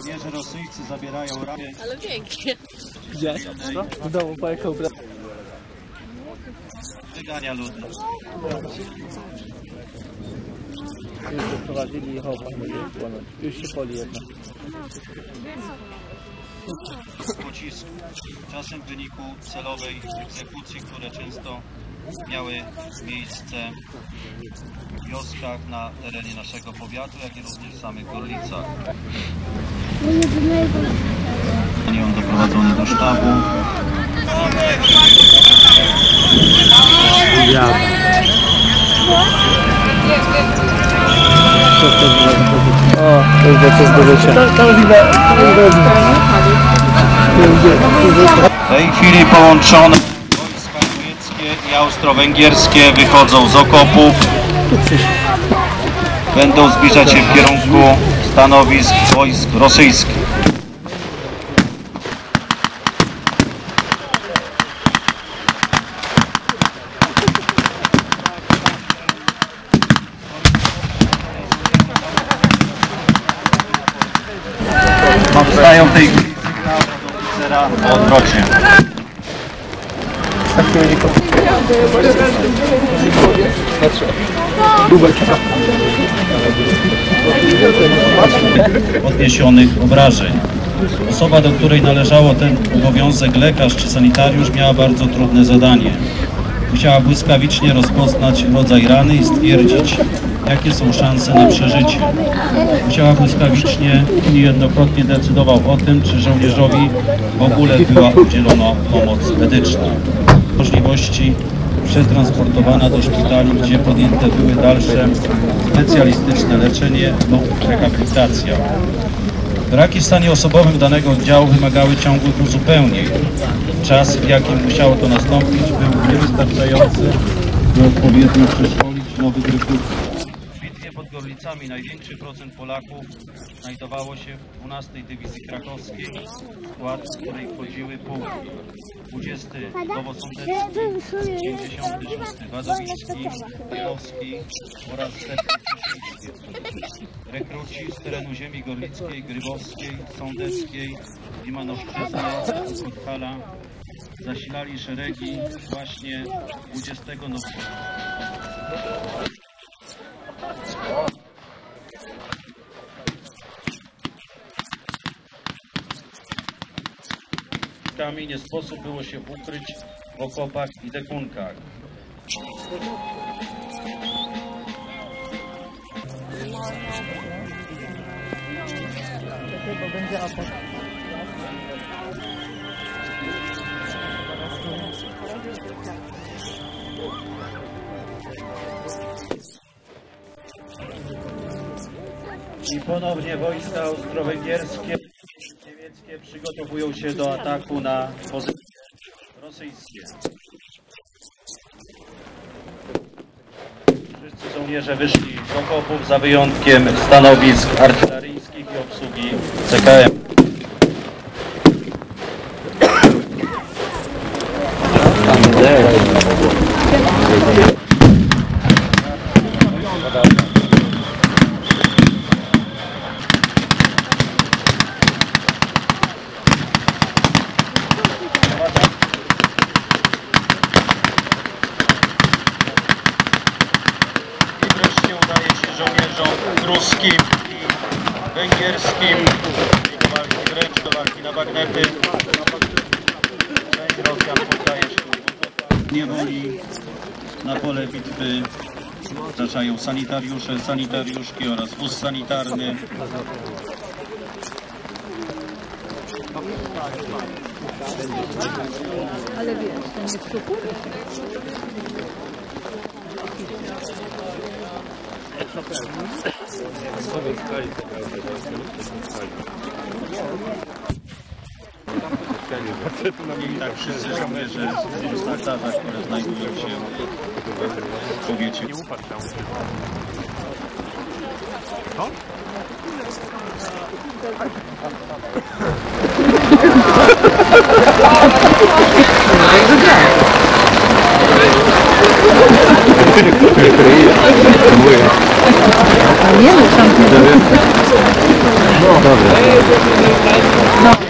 Żołnierze rosyjscy zabierają ramię. Ale pięknie. Gdzie? W domu po jaką bra... Wygania lud. Już się wprowadzili i chowa płonąć. Już się poli jedna. Pocisku. Czasem w wyniku celowej egzekucji, które często miały miejsce w wioskach na terenie naszego powiatu, jak i również w samych Gorlicach. Nie on doprowadzony do sztabu. Ja. O, to idę. W tej chwili połączone wojska niemieckie i austro-węgierskie wychodzą z okopów. Będą zbliżać się w kierunku stanowisk wojsk rosyjskich. Powstają w tej o odwrocie. Odniesionych obrażeń. Osoba, do której należało ten obowiązek lekarz czy sanitariusz miała bardzo trudne zadanie. Musiała błyskawicznie rozpoznać rodzaj rany i stwierdzić, jakie są szanse na przeżycie. Musiała błyskawicznie i niejednokrotnie decydował o tym, czy żołnierzowi w ogóle była udzielona pomoc medyczna. Możliwości przetransportowana do szpitali, gdzie podjęte były dalsze specjalistyczne leczenie lub rehabilitacja. Braki w stanie osobowym danego oddziału wymagały ciągłych uzupełnień. Czas, w jakim musiało to nastąpić, był niewystarczający, by odpowiednio przeszkolić nowych rekrutów. W bitwie pod Gorlicami największy procent Polaków znajdowało się w 12 Dywizji Krakowskiej, w skład której wchodziły pułki 20 Nowosądecki, 56 Wadowicki, Krakowski oraz Setki Cieszyńskie. Rekruci z terenu ziemi gorlickiej, grybowskiej, sądeckiej, limanowszczyzny, Podhala zasilali szeregi właśnie 20 Nowosądeckiego. Kami nie sposób było się ukryć w okopach i dekunkach. Bo będzie atak. I ponownie wojska austro-węgierskie niemieckie przygotowują się do ataku na pozycje rosyjskie. Żołnierze wyszli z okopów za wyjątkiem stanowisk artyleryjskich i obsługi CKM. I wreszcie udaje się żołnierzom ruskim i węgierskim walki wręcz do walki na bagnety. Część Rosjan poddaje się niewoli. Na pole bitwy wkraczają sanitariusze, sanitariuszki oraz wóz sanitarny. Ale wiesz, to nie cukur? Tak wszyscy żołnierze w instruktarzach, które znajdują się w powiecie. Nie no, tam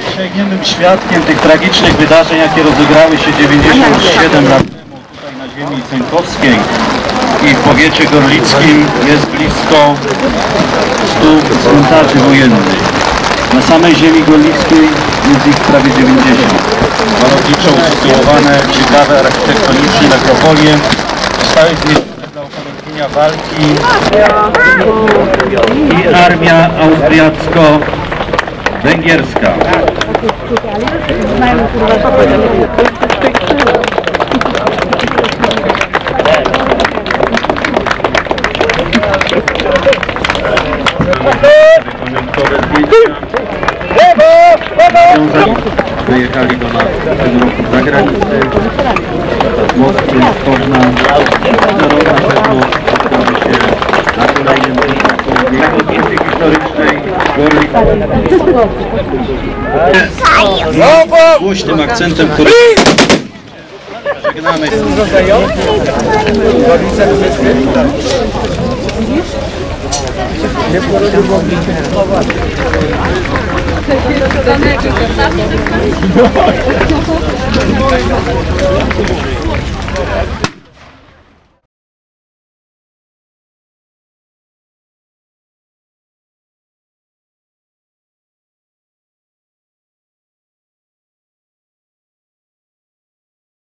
Dzisiaj niemym świadkiem tych tragicznych wydarzeń, jakie rozegrały się 97 lat temu tutaj na ziemi Cękowskiej i w powiecie gorlickim jest blisko 100 cmentarzy wojennych. Na samej ziemi gorlickiej jest ich prawie 90. Malowniczo usytuowane, ciekawe architektonicznie nekropolie zostały zniszczone upamiętnienia walki i armia austriacko-węgierska. Wyjechali do nas w tym roku za granicę. Z Poznań. Na pewno spotkamy się na kolejnym odcinku tej odcinki historycznej Gorlic. Głośnym akcentem, który żegnamy.